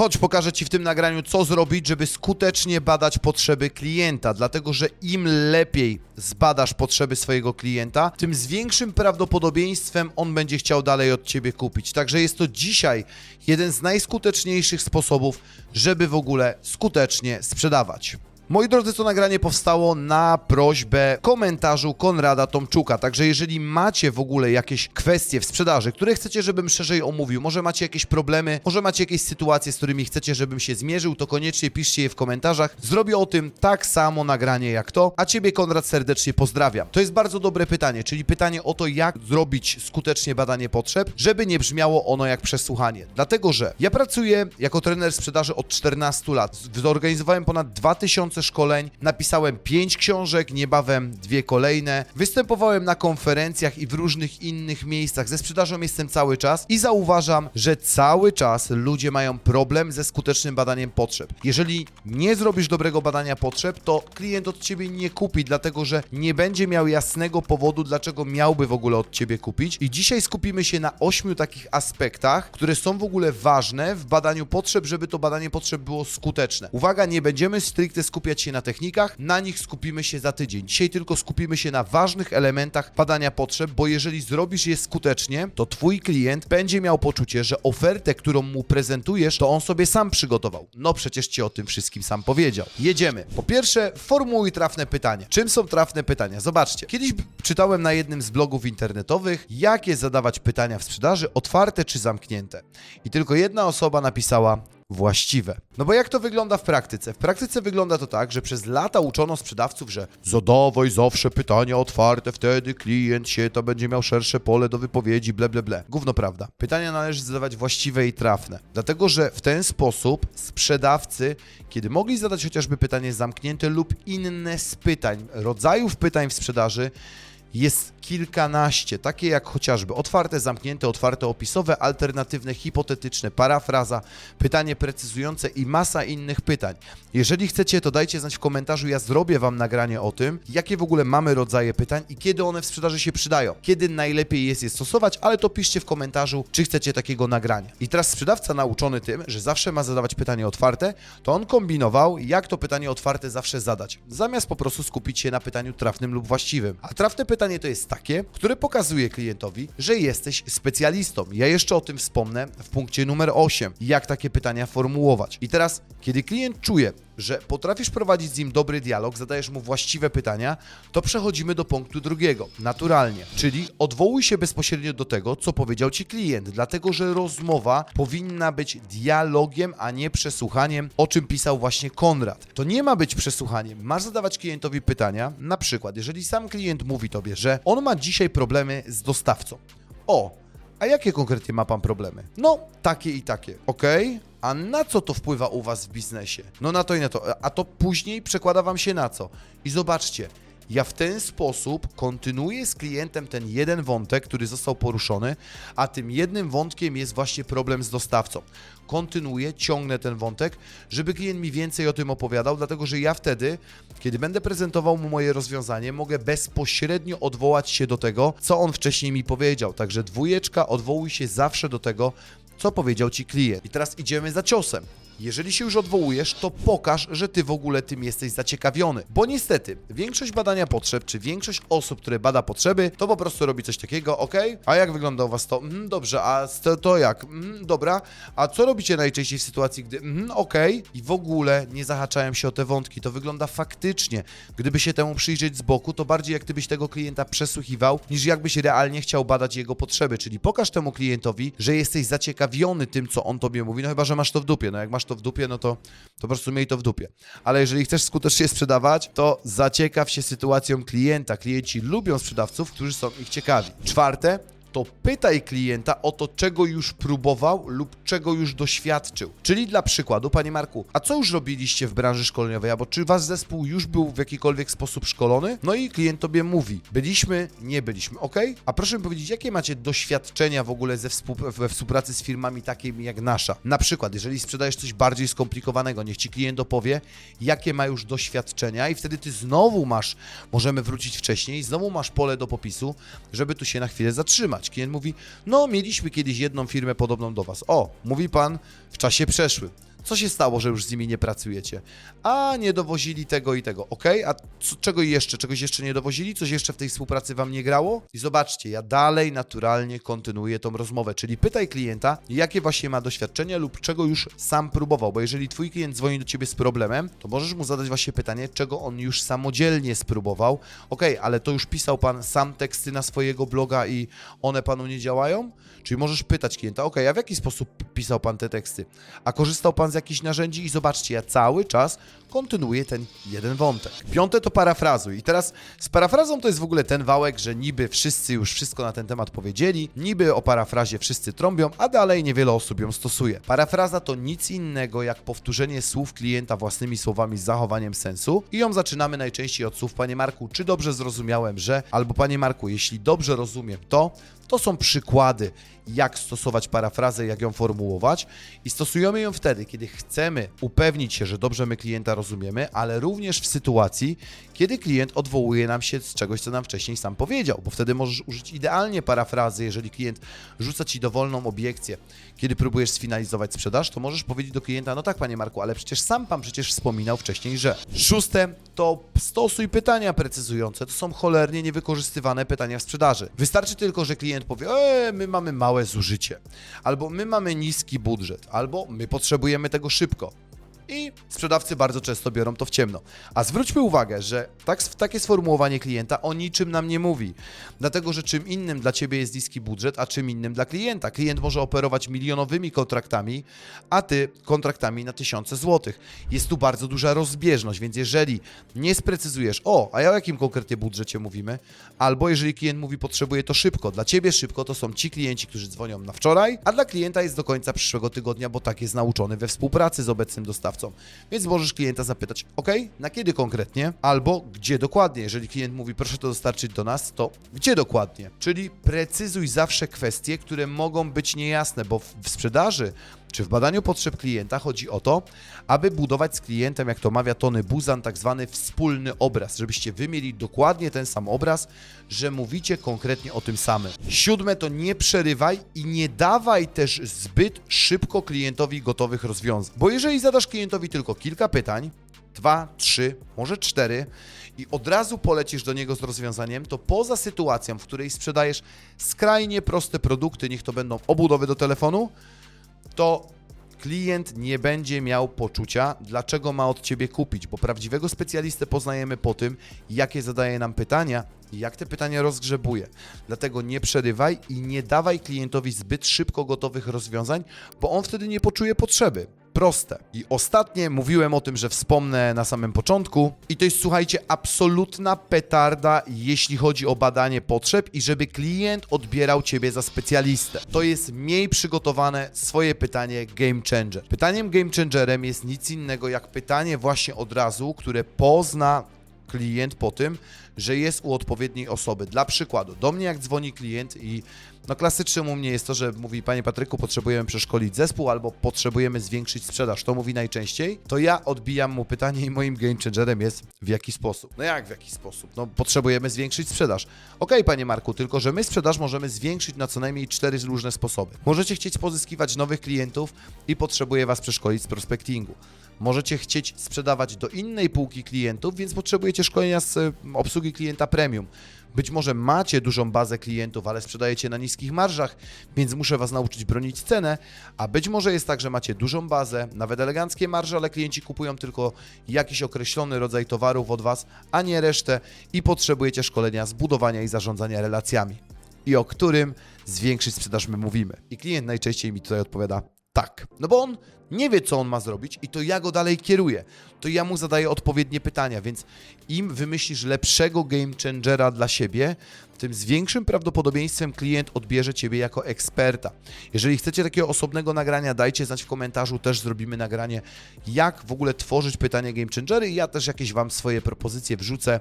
Chodź, pokażę Ci w tym nagraniu, co zrobić, żeby skutecznie badać potrzeby klienta, dlatego że im lepiej zbadasz potrzeby swojego klienta, tym z większym prawdopodobieństwem on będzie chciał dalej od Ciebie kupić. Także jest to dzisiaj jeden z najskuteczniejszych sposobów, żeby w ogóle skutecznie sprzedawać. Moi drodzy, to nagranie powstało na prośbę komentarzu Konrada Tomczuka, także jeżeli macie w ogóle jakieś kwestie w sprzedaży, które chcecie, żebym szerzej omówił, może macie jakieś problemy, może macie jakieś sytuacje, z którymi chcecie, żebym się zmierzył, to koniecznie piszcie je w komentarzach. Zrobię o tym tak samo nagranie jak to, a Ciebie Konrad serdecznie pozdrawiam. To jest bardzo dobre pytanie, czyli pytanie o to, jak zrobić skutecznie badanie potrzeb, żeby nie brzmiało ono jak przesłuchanie. Dlatego, że ja pracuję jako trener sprzedaży od 14 lat. Zorganizowałem ponad 2000 szkoleń, napisałem 5 książek, niebawem dwie kolejne. Występowałem na konferencjach i w różnych innych miejscach. Ze sprzedażą jestem cały czas i zauważam, że cały czas ludzie mają problem ze skutecznym badaniem potrzeb. Jeżeli nie zrobisz dobrego badania potrzeb, to klient od ciebie nie kupi, dlatego że nie będzie miał jasnego powodu, dlaczego miałby w ogóle od ciebie kupić. I dzisiaj skupimy się na ośmiu takich aspektach, które są w ogóle ważne w badaniu potrzeb, żeby to badanie potrzeb było skuteczne. Uwaga, nie będziemy stricte skupiać się na technikach, na nich skupimy się za tydzień. Dzisiaj tylko skupimy się na ważnych elementach badania potrzeb, bo jeżeli zrobisz je skutecznie, to twój klient będzie miał poczucie, że ofertę, którą mu prezentujesz, to on sobie sam przygotował. No przecież ci o tym wszystkim sam powiedział. Jedziemy. Po pierwsze, formułuj trafne pytania. Czym są trafne pytania? Zobaczcie. Kiedyś czytałem na jednym z blogów internetowych, jakie zadawać pytania w sprzedaży, otwarte czy zamknięte. I tylko jedna osoba napisała właściwe. No bo jak to wygląda w praktyce? W praktyce wygląda to tak, że przez lata uczono sprzedawców, że zadawaj zawsze pytania otwarte, wtedy klient się to będzie miał szersze pole do wypowiedzi, ble, ble, ble. Gówno prawda. Pytania należy zadawać właściwe i trafne. Dlatego, że w ten sposób sprzedawcy, kiedy mogli zadać chociażby pytanie zamknięte lub inne z pytań, rodzajów pytań w sprzedaży, jest kilkanaście, takie jak chociażby otwarte, zamknięte, otwarte, opisowe, alternatywne, hipotetyczne, parafraza, pytanie precyzujące i masa innych pytań. Jeżeli chcecie, to dajcie znać w komentarzu, ja zrobię Wam nagranie o tym, jakie w ogóle mamy rodzaje pytań i kiedy one w sprzedaży się przydają, kiedy najlepiej jest je stosować, ale to piszcie w komentarzu, czy chcecie takiego nagrania. I teraz sprzedawca nauczony tym, że zawsze ma zadawać pytanie otwarte, to on kombinował, jak to pytanie otwarte zawsze zadać, zamiast po prostu skupić się na pytaniu trafnym lub właściwym. A trafne pytanie to jest takie, które pokazuje klientowi, że jesteś specjalistą. Ja jeszcze o tym wspomnę w punkcie numer 8, jak takie pytania formułować. I teraz, kiedy klient czuje, że potrafisz prowadzić z nim dobry dialog, zadajesz mu właściwe pytania, to przechodzimy do punktu drugiego, naturalnie, czyli odwołuj się bezpośrednio do tego, co powiedział ci klient, dlatego że rozmowa powinna być dialogiem, a nie przesłuchaniem, o czym pisał właśnie Konrad. To nie ma być przesłuchaniem, masz zadawać klientowi pytania, na przykład, jeżeli sam klient mówi tobie, że on ma dzisiaj problemy z dostawcą. O, a jakie konkretnie ma pan problemy? No, takie i takie. Okej. A na co to wpływa u was w biznesie? No na to i na to. A to później przekłada wam się na co? I zobaczcie, ja w ten sposób kontynuuję z klientem ten jeden wątek, który został poruszony, a tym jednym wątkiem jest właśnie problem z dostawcą. Kontynuuję, ciągnę ten wątek, żeby klient mi więcej o tym opowiadał, dlatego że ja wtedy, kiedy będę prezentował mu moje rozwiązanie, mogę bezpośrednio odwołać się do tego, co on wcześniej mi powiedział. Także dwójeczka, odwołuj się zawsze do tego, co powiedział ci klient. I teraz idziemy za ciosem. Jeżeli się już odwołujesz, to pokaż, że ty w ogóle tym jesteś zaciekawiony. Bo niestety, większość badania potrzeb, czy większość osób, które bada potrzeby, to po prostu robi coś takiego, ok? A jak wygląda u was to? Mhm, dobrze, a to, to jak? Mhm, dobra, a co robicie najczęściej w sytuacji, gdy mhm, ok? I w ogóle nie zahaczają się o te wątki. To wygląda faktycznie. Gdyby się temu przyjrzeć z boku, to bardziej jak gdybyś tego klienta przesłuchiwał, niż jakbyś realnie chciał badać jego potrzeby. Czyli pokaż temu klientowi, że jesteś zaciekawiony tym, co on tobie mówi, no chyba, że masz to w dupie. No jak masz to w dupie, no to, to po prostu miej to w dupie. Ale jeżeli chcesz skutecznie sprzedawać, to zaciekaw się sytuacją klienta. Klienci lubią sprzedawców, którzy są ich ciekawi. Czwarte, to pytaj klienta o to, czego już próbował lub czego już doświadczył. Czyli dla przykładu, panie Marku, a co już robiliście w branży szkoleniowej, albo czy wasz zespół już był w jakikolwiek sposób szkolony? No i klient tobie mówi, byliśmy, nie byliśmy, ok? A proszę mi powiedzieć, jakie macie doświadczenia w ogóle ze we współpracy z firmami takimi jak nasza? Na przykład, jeżeli sprzedajesz coś bardziej skomplikowanego, niech ci klient opowie, jakie ma już doświadczenia i wtedy ty znowu masz, możemy wrócić wcześniej, znowu masz pole do popisu, żeby tu się na chwilę zatrzymać. Klient mówi, no mieliśmy kiedyś jedną firmę podobną do was. O, mówi pan w czasie przeszłym. Co się stało, że już z nimi nie pracujecie? A, nie dowozili tego i tego. Ok, a co, czego jeszcze? Czegoś jeszcze nie dowozili? Coś jeszcze w tej współpracy wam nie grało? I zobaczcie, ja dalej naturalnie kontynuuję tą rozmowę, czyli pytaj klienta, jakie właśnie ma doświadczenia lub czego już sam próbował, bo jeżeli twój klient dzwoni do ciebie z problemem, to możesz mu zadać właśnie pytanie, czego on już samodzielnie spróbował. Ok, ale to już pisał pan sam teksty na swojego bloga i one panu nie działają? Czyli możesz pytać klienta, ok, a w jaki sposób pisał pan te teksty? A korzystał pan z jakichś narzędzi? I zobaczcie, ja cały czas kontynuuję ten jeden wątek. Piąte to parafrazuj. I teraz z parafrazą to jest w ogóle ten wałek, że niby wszyscy już wszystko na ten temat powiedzieli, niby o parafrazie wszyscy trąbią, a dalej niewiele osób ją stosuje. Parafraza to nic innego jak powtórzenie słów klienta własnymi słowami z zachowaniem sensu i ją zaczynamy najczęściej od słów Panie Marku, czy dobrze zrozumiałem, że, albo Panie Marku, jeśli dobrze rozumiem to, to są przykłady, jak stosować parafrazę, jak ją formułować i stosujemy ją wtedy, kiedy chcemy upewnić się, że dobrze my klienta rozumiemy, ale również w sytuacji, kiedy klient odwołuje nam się z czegoś, co nam wcześniej sam powiedział, bo wtedy możesz użyć idealnie parafrazy, jeżeli klient rzuca ci dowolną obiekcję, kiedy próbujesz sfinalizować sprzedaż, to możesz powiedzieć do klienta, no tak panie Marku, ale przecież sam pan przecież wspominał wcześniej, że. Szóste to stosuj pytania precyzujące, to są cholernie niewykorzystywane pytania w sprzedaży. Wystarczy tylko, że klient powie, e, my mamy małe zużycie, albo my mamy niski budżet, albo my potrzebujemy tego szybko. I sprzedawcy bardzo często biorą to w ciemno. A zwróćmy uwagę, że tak, takie sformułowanie klienta o niczym nam nie mówi. Dlatego, że czym innym dla ciebie jest niski budżet, a czym innym dla klienta. Klient może operować milionowymi kontraktami, a ty kontraktami na tysiące złotych. Jest tu bardzo duża rozbieżność, więc jeżeli nie sprecyzujesz, o, a ja o jakim konkretnie budżecie mówimy, albo jeżeli klient mówi potrzebuje to szybko, dla ciebie szybko to są ci klienci, którzy dzwonią na wczoraj, a dla klienta jest do końca przyszłego tygodnia, bo tak jest nauczony we współpracy z obecnym dostawcą. Więc możesz klienta zapytać, ok, na kiedy konkretnie, albo gdzie dokładnie. Jeżeli klient mówi, proszę to dostarczyć do nas, to gdzie dokładnie? Czyli precyzuj zawsze kwestie, które mogą być niejasne, bo w sprzedaży czy w badaniu potrzeb klienta chodzi o to, aby budować z klientem, jak to mawia Tony Buzan, tak zwany wspólny obraz, żebyście wy mieli dokładnie ten sam obraz, że mówicie konkretnie o tym samym. Siódme to nie przerywaj i nie dawaj też zbyt szybko klientowi gotowych rozwiązań. Bo jeżeli zadasz klientowi tylko kilka pytań, dwa, trzy, może cztery i od razu polecisz do niego z rozwiązaniem, to poza sytuacją, w której sprzedajesz skrajnie proste produkty, niech to będą obudowy do telefonu, to klient nie będzie miał poczucia, dlaczego ma od ciebie kupić, bo prawdziwego specjalistę poznajemy po tym, jakie zadaje nam pytania i jak te pytania rozgrzebuje. Dlatego nie przerywaj i nie dawaj klientowi zbyt szybko gotowych rozwiązań, bo on wtedy nie poczuje potrzeby. Proste. I ostatnie, mówiłem o tym, że wspomnę na samym początku. I to jest, słuchajcie, absolutna petarda, jeśli chodzi o badanie potrzeb i żeby klient odbierał ciebie za specjalistę. To jest mniej przygotowane swoje pytanie game changer. Pytaniem game changerem jest nic innego jak pytanie właśnie od razu, które pozna klient po tym, że jest u odpowiedniej osoby. Dla przykładu, do mnie jak dzwoni klient i no klasycznym u mnie jest to, że mówi, panie Patryku, potrzebujemy przeszkolić zespół albo potrzebujemy zwiększyć sprzedaż, to mówi najczęściej, to ja odbijam mu pytanie i moim game changerem jest w jaki sposób. No jak w jaki sposób? No potrzebujemy zwiększyć sprzedaż. Okej, panie Marku, tylko że my sprzedaż możemy zwiększyć na co najmniej cztery różne sposoby. Możecie chcieć pozyskiwać nowych klientów i potrzebuję was przeszkolić z prospectingu. Możecie chcieć sprzedawać do innej półki klientów, więc potrzebujecie szkolenia z e, obsługi klienta premium. Być może macie dużą bazę klientów, ale sprzedajecie na niskich marżach, więc muszę Was nauczyć bronić cenę, a być może jest tak, że macie dużą bazę, nawet eleganckie marże, ale klienci kupują tylko jakiś określony rodzaj towarów od Was, a nie resztę i potrzebujecie szkolenia zbudowania i zarządzania relacjami. I o którym zwiększyć sprzedaż my mówimy. I klient najczęściej mi tutaj odpowiada tak. No bo on nie wie, co on ma zrobić i to ja go dalej kieruję. To ja mu zadaję odpowiednie pytania, więc im wymyślisz lepszego game changera dla siebie, tym z większym prawdopodobieństwem klient odbierze Ciebie jako eksperta. Jeżeli chcecie takiego osobnego nagrania, dajcie znać w komentarzu, też zrobimy nagranie, jak w ogóle tworzyć pytanie game changery i ja też jakieś Wam swoje propozycje wrzucę,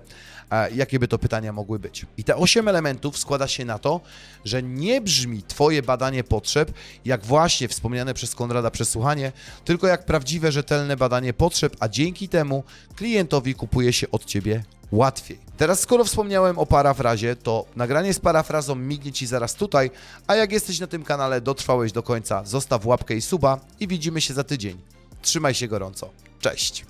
jakie by to pytania mogły być. I te 8 elementów składa się na to, że nie brzmi Twoje badanie potrzeb, jak właśnie wspomniane przez Konrada przesłuchanie, tylko jak prawdziwe, rzetelne badanie potrzeb, a dzięki temu klientowi kupuje się od Ciebie łatwiej. Teraz skoro wspomniałem o parafrazie, to nagranie z parafrazą mignie Ci zaraz tutaj, a jak jesteś na tym kanale, dotrwałeś do końca, zostaw łapkę i suba i widzimy się za tydzień. Trzymaj się gorąco. Cześć.